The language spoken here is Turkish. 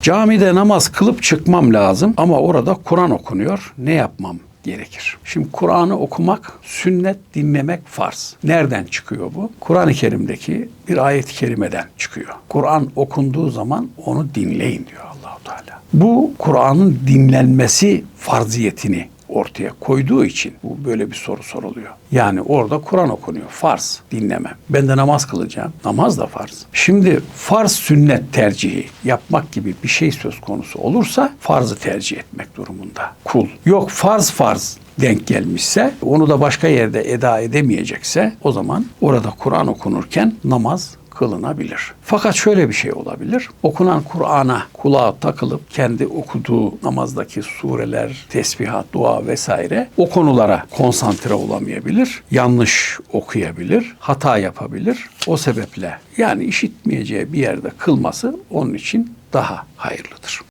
Camide namaz kılıp çıkmam lazım ama orada Kur'an okunuyor. Ne yapmam gerekir? Şimdi Kur'an'ı okumak, sünnet dinlemek farz. Nereden çıkıyor bu? Kur'an-ı Kerim'deki bir ayet-i kerimeden çıkıyor. Kur'an okunduğu zaman onu dinleyin diyor Allahu Teala. Bu Kur'an'ın dinlenmesi farziyetini ortaya koyduğu için bu böyle bir soru soruluyor. Yani orada Kur'an okunuyor. Farz dinlemem. Ben de namaz kılacağım. Namaz da farz. Şimdi farz sünnet tercihi yapmak gibi bir şey söz konusu olursa farzı tercih etmek durumunda kul. Yok farz farz denk gelmişse onu da başka yerde eda edemeyecekse o zaman orada Kur'an okunurken namaz kılınabilir. Fakat şöyle bir şey olabilir. Okunan Kur'an'a kulağa takılıp kendi okuduğu namazdaki sureler, tesbihat, dua vesaire o konulara konsantre olamayabilir. Yanlış okuyabilir, hata yapabilir. O sebeple yani işitmeyeceği bir yerde kılması onun için daha hayırlıdır.